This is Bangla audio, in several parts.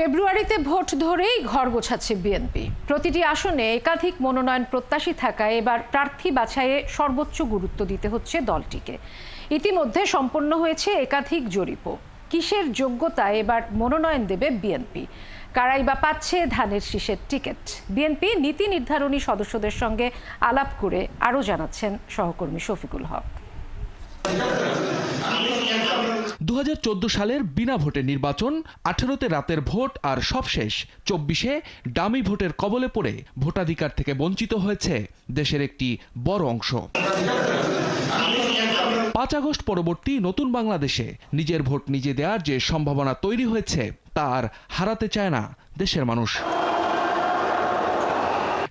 ফেব্রুয়ারিতে ভোট ধরেই ঘর গোছাচ্ছে বিএনপি। প্রতিটি আসনে একাধিক মনোনয়ন প্রত্যাশী থাকায় এবার প্রার্থী বাছাইয়ে সর্বোচ্চ গুরুত্ব দিতে হচ্ছে দলটিকে। ইতিমধ্যে সম্পন্ন হয়েছে একাধিক জরিপও। কিসের যোগ্যতায় এবার মনোনয়ন দেবে বিএনপি? কারাই বা পাচ্ছে ধানের শীষের টিকিট? বিএনপি নীতি নির্ধারণী সদস্যদের সঙ্গে আলাপ করে আরও জানাচ্ছেন সহকর্মী শফিকুল হক। দু হাজার চোদ্দ সালের বিনা ভোটের নির্বাচন, আঠেরোতে রাতের ভোট আর সবশেষ চব্বিশে ডামি ভোটের কবলে পড়ে ভোটাধিকার থেকে বঞ্চিত হয়েছে দেশের একটি বড় অংশ। পাঁচ আগস্ট পরবর্তী নতুন বাংলাদেশে নিজের ভোট নিজে দেওয়ার যে সম্ভাবনা তৈরি হয়েছে তার হারাতে চায় না দেশের মানুষ।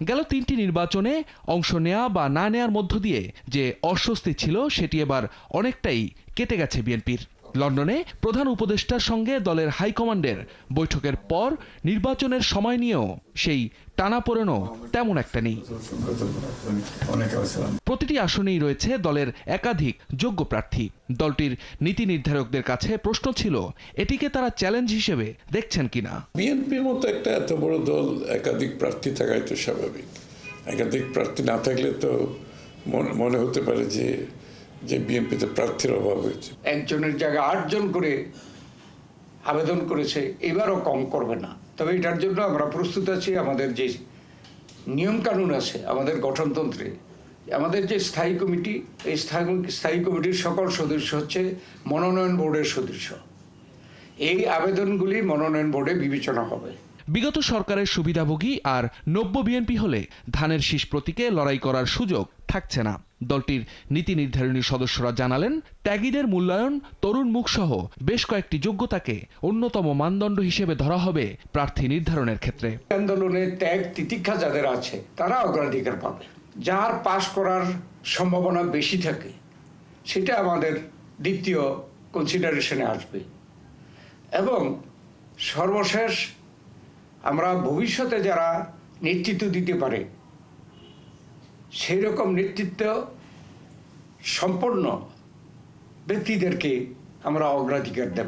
গেল তিনটি নির্বাচনে অংশ নেয়া বা না নেয়ার মধ্য দিয়ে যে অস্বস্তি ছিল, সেটি এবার অনেকটাই কেটে গেছে বিএনপির। লন্ডনে প্রধান উপদেষ্টার সঙ্গে দলের হাইকমান্ডের বৈঠকের পর নির্বাচনের সময় নিয়েও সেই টানাপোড়েনও তেমন একটা নেই। প্রতিটি আসনেই রয়েছে দলের একাধিক যোগ্য প্রার্থী। দলটির নীতি নির্ধারকদের কাছে প্রশ্ন ছিল, এটিকে তারা চ্যালেঞ্জ হিসেবে দেখছেন কিনা? বিএনপির মতো একটা এত বড় দল একাধিক প্রার্থী থাকাই তো স্বাভাবিক। একাধিক প্রার্থী না থাকলে তো মনে- মনে হতে পারে যে যে বিএনপিতে প্রার্থীর অভাব হয়েছে। একজনের জায়গায় আটজন করে আবেদন করেছে, এবারও কম করবে না। তবে এটার জন্য আমরা প্রস্তুত আছি, আমাদের যে নিয়মকানুন আছে, আমাদের গঠনতন্ত্রে। আমাদের যে স্থায়ী কমিটি, এই স্থায়ী স্থায়ী কমিটির সকল সদস্য হচ্ছে মনোনয়ন বোর্ডের সদস্য। এই আবেদনগুলি মনোনয়ন বোর্ডে বিবেচনা হবে। বিগত সরকারের সুবিধাভোগী আর নব্য বিএনপি হলে ধানের শীষ প্রতীকে লড়াই করার সুযোগ থাকছে না। দলটির নীতি নির্ধারণী সদস্যরা জানালেন, ত্যাগীদের মূল্যায়ন, তরুণ মুখসহ বেশ কয়েকটি যোগ্যতাকে অন্যতম মানদণ্ড হিসেবে ধরা হবে প্রার্থী নির্ধারণের ক্ষেত্রে। আন্দোলনে ত্যাগ তিতিক্ষা যাদের আছে, তারা অগ্রাধিকার পাবে। যার পাশ করার সম্ভাবনা বেশি থাকে, সেটা আমাদের দ্বিতীয় কনসিডারেশনে আসবে। এবং সর্বশেষ আমরা ভবিষ্যতে যারা নেতৃত্ব দিতে পারে সেই রকম নেতৃত্ব সম্পন্ন ব্যক্তিদেরকে আমরা অগ্রাধিকার দেব।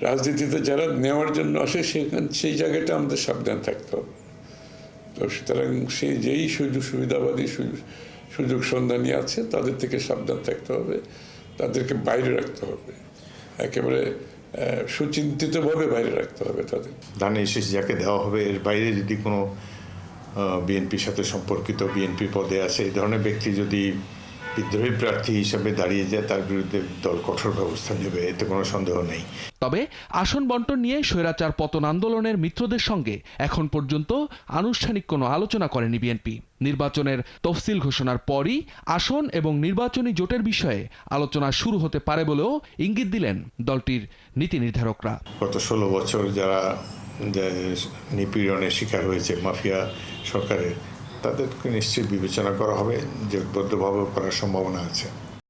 রাজনীতিতে যারা নেওয়ার জন্য আসে, সেখান সেই জায়গাটা আমাদের সাবধান থাকতে হবে। তো সুতরাং সে যেই সুযোগ সুবিধাবাদী সুযোগ- সন্ধানী আছে, তাদের থেকে সাবধান থাকতে হবে। তাদেরকে বাইরে রাখতে হবে। একেবারে সুচিন্তিতভাবে বাইরে রাখতে হবে তাদের। দানের শেষ যাকে দেওয়া হবে, এর বাইরে যদি কোনো বিএনপির সাথে সম্পর্কিত বিএনপি পদে আছে, এই ধরনের ব্যক্তি যদি বিদ্রোহী প্রার্থী হিসেবে দাঁড়িয়ে যায় তার বিরুদ্ধে দল কঠোর ব্যবস্থা নেবে এতে কোনো সন্দেহ নেই। তবে আসন বন্টন নিয়ে স্বৈরাচার পতন আন্দোলনের মিত্রদের সঙ্গে এখন পর্যন্ত আনুষ্ঠানিক কোনো আলোচনা করেনি বিএনপি। নির্বাচনের তফসিল ঘোষণার পরই আসন এবং নির্বাচনী জোটের বিষয়ে আলোচনা শুরু হতে পারে বলেও ইঙ্গিত দিলেন দলটির নীতি নির্ধারকরা। গত ষোলো বছর যারা নিপীড়নের শিকার হয়েছে মাফিয়া সরকারের তাদেরকে নিশ্চয়ই বিবেচনা করা হবে যে বদ্ধভাবে করার সম্ভাবনা আছে।